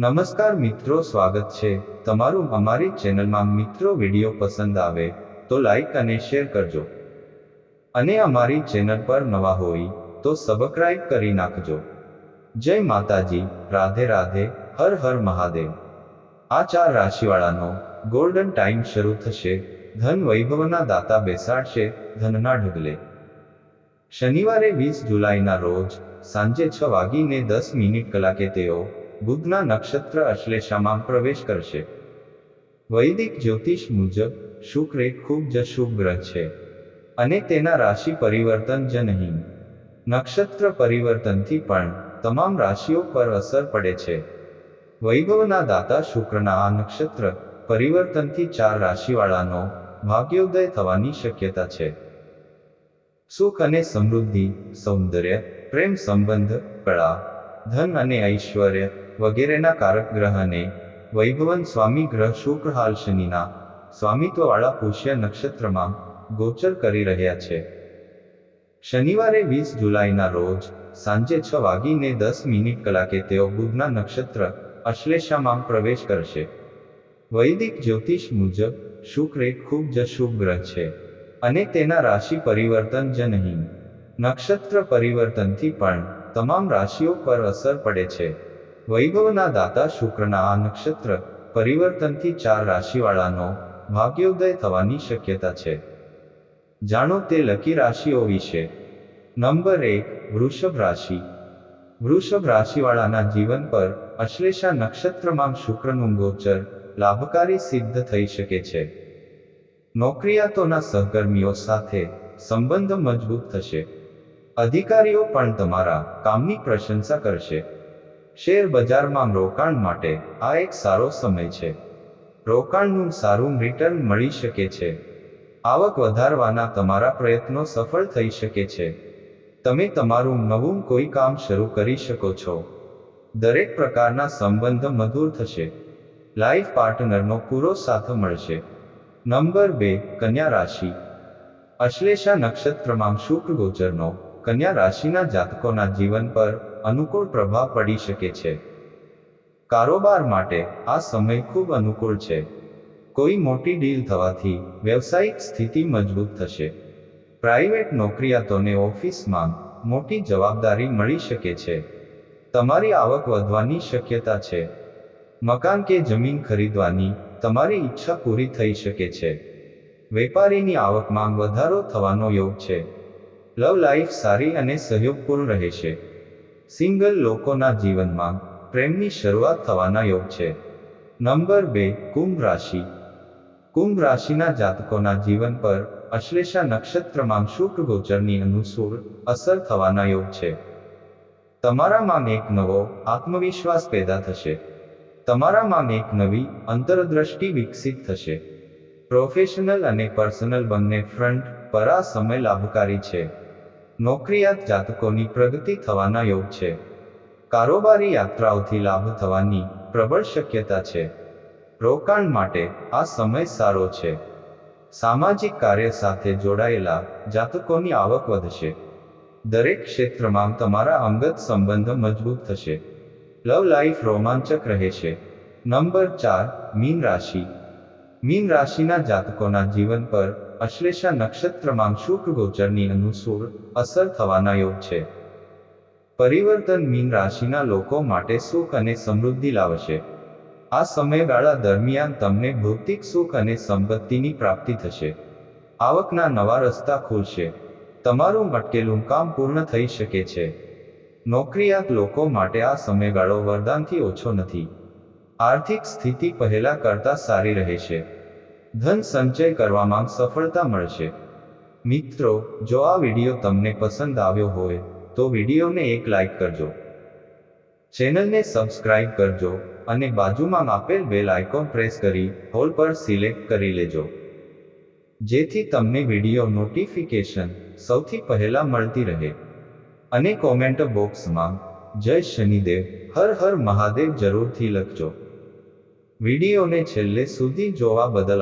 નમસ્કાર મિત્રો, સ્વાગત છે. તમારું અમારી ચેનલમાં મિત્રો વીડિયો પસંદ આવે તો લાઈક અને શેર કરજો. અને અમારી ચેનલ પર નવા હોય તો સબસ્ક્રાઇબ કરી નાખજો. જય માતાજી. રાધે રાધે. હર હર મહાદેવ. આ ચાર રાશિવાળાનો ગોલ્ડન ટાઈમ શરૂ થશે. ધન વૈભવના દાતા બેસાડશે. ધનના ઢગલે. શનિવારે વીસ જુલાઈના રોજ સાંજે છ વાગીને દસ મિનિટ કલાકે તેઓ બુધના નક્ષત્ર અશ્લેષામાં પ્રવેશ કરશે. વૈદિક જ્યોતિષ મુજબ, શુક્ર એક ખૂબ જ શુભ ગ્રહ છે. અને તેના રાશિ પરિવર્તન જ નહીં. નક્ષત્ર પરિવર્તનથી પણ, તમામ રાશિઓ પર અસર પડે છે. વૈભવના દાતા શુક્રના આ નક્ષત્ર, પરિવર્તનથી ચાર રાશિવાળાનો ભાગ્યોદય થવાની શક્યતા છે. સુખ અને સમૃદ્ધિ, સૌંદર્ય, પ્રેમ સંબંધ, કળા, ધન અને ઐશ્વર્ય વગેરેના કારક ગ્રહને વૈભવન સ્વામી ગ્રહ શુક્ર હાલ શનિના સ્વામિત્વવાળા પુષ્ય નક્ષત્રમાં ગોચર કરી રહ્યા છે. શનિવારે વીસ જુલાઈના રોજ સાંજે છ વાગીને દસ મિનિટ કલાકે તેઓ બુધના નક્ષત્ર અશ્લેષામાં પ્રવેશ કરશે. વૈદિક જ્યોતિષ મુજબ, શુક્ર એક ખૂબ જ શુભ ગ્રહ છે અને તેના રાશિ પરિવર્તન જ નહીં નક્ષત્ર પરિવર્તનથી પણ તમામ રાશિઓ પર અસર પડે છે. વૈભવના દાતા શુક્રના આ નક્ષત્ર પરિવર્તનથી ચાર રાશિવાળાનો ભાગ્યોદય થવાની શક્યતા છે. જાણો તે લકી રાશિઓ વિશે. નંબર એક, વૃષભ રાશિ. વૃષભ રાશિવાળાના જીવન પર અશ્લેષા નક્ષત્રમાં શુક્રનું ગોચર લાભકારી સિદ્ધ થઈ શકે છે. નોકરિયાતોના સહકર્મીઓ સાથે સંબંધ મજબૂત થશે. અધિકારીઓ પણ તમારા કામની પ્રશંસા કરશે. શેર બજારમાં રોકાણ માટે આ એક સારો સમય છે. રોકાણનું સારું રિટર્ન મળી શકે છે. આવક વધારવાના તમારા પ્રયત્નો સફળ થઈ શકે છે. તમે તમારું નવું કોઈ કામ શરૂ કરી શકો છો. દરેક પ્રકારના સંબંધ મધુર થશે. લાઈફ પાર્ટનરનો પૂરો સાથ મળશે. નંબર બે, કન્યા રાશિ. અશ્લેષા નક્ષત્રમાં શુક્ર ગોચરનો કન્યા રાશિના જાતકોના જીવન પર અનુકૂળ પ્રભાવ પડી શકે છે. કારોબાર માટે આ સમય ખૂબ અનુકૂળ છે. કોઈ મોટી ડીલ થવાથી વ્યવસાયિક સ્થિતિ મજબૂત થશે. પ્રાઇવેટ નોકરિયાતોને ઓફિસમાં મોટી જવાબદારી મળી શકે છે. તમારી આવક વધવાની શક્યતા છે. મકાન કે જમીન ખરીદવાની તમારી ઈચ્છા પૂરી થઈ શકે છે. વેપારીની આવકમાં વધારો થવાનો યોગ છે. લવ લાઈફ સારી અને સહયોગપૂર્ણ રહેશે. સિંગલ લોકોના જીવનમાં પ્રેમની શરૂઆત થવાના યોગ છે. નંબર બે, કુંભ રાશિ. કુંભ રાશિના જાતકોના જીવન પર અશ્લેષા નક્ષત્રમાં શુક્ર ગોચરની અનુસૂળ અસર થવાના યોગ છે. તમારામાં એક નવો આત્મવિશ્વાસ પેદા થશે. તમારામાં એક નવી અંતરદ્રષ્ટિ વિકસિત થશે. પ્રોફેશનલ અને પર્સનલ બંને ફ્રન્ટ પર આ સમય લાભકારી છે. નોકરિયાત જાતકોની પ્રગતિ થવાના યોગ છે. કારોબારી યાત્રાઓથી લાભ થવાની પ્રબળ શક્યતા છે. રોકાણ માટે આ સમય સારો છે. સામાજિક કાર્ય સાથે જોડાયેલા જાતકોની આવક વધશે. દરેક ક્ષેત્રમાં તમારા અંગત સંબંધ મજબૂત થશે. લવ લાઈફ રોમાંચક રહેશે નંબર ચાર, મીન રાશિ. મીન રાશિના જાતકોના જીવન પર અશ્લેષા નક્ષત્રમાં શુક્ર અનુસૂળ અસર થવાના યોગ છે. પરિવર્તન મીન રાશિના લોકો માટે સુખ અને સમૃદ્ધિ લાવશે. આ સમયગાળા દરમિયાન તમને ભૌતિક સુખ અને સંપત્તિની પ્રાપ્તિ થશે. આવકના નવા રસ્તા ખુલશે. તમારું અટકેલું કામ પૂર્ણ થઈ શકે છે. નોકરિયાત લોકો માટે આ સમયગાળો વરદાનથી ઓછો નથી. આર્થિક સ્થિતિ પહેલા કરતા સારી રહેશે. ધન સંચય કરવામાં સફળતા મળશે. મિત્રો, જો આ વીડિયો તમને પસંદ આવ્યો હોય, તો વિડીયોને એક લાઇક કરજો. ચેનલને સબસ્ક્રાઇબ કરજો અને બાજુમાં આપેલ બેલ આઇકોન પ્રેસ કરી, હોલ પર સિલેક્ટ કરી લેજો. જેથી તમને વીડિયો નોટિફિકેશન સૌથી પહેલા મળતી રહે. અને કોમેન્ટ બોક્સમાં, જય શનિદેવ, હર હર મહાદેવ જરૂરથી લખજો. વિડીયોને છેલ્લે સુધી જોવા બદલ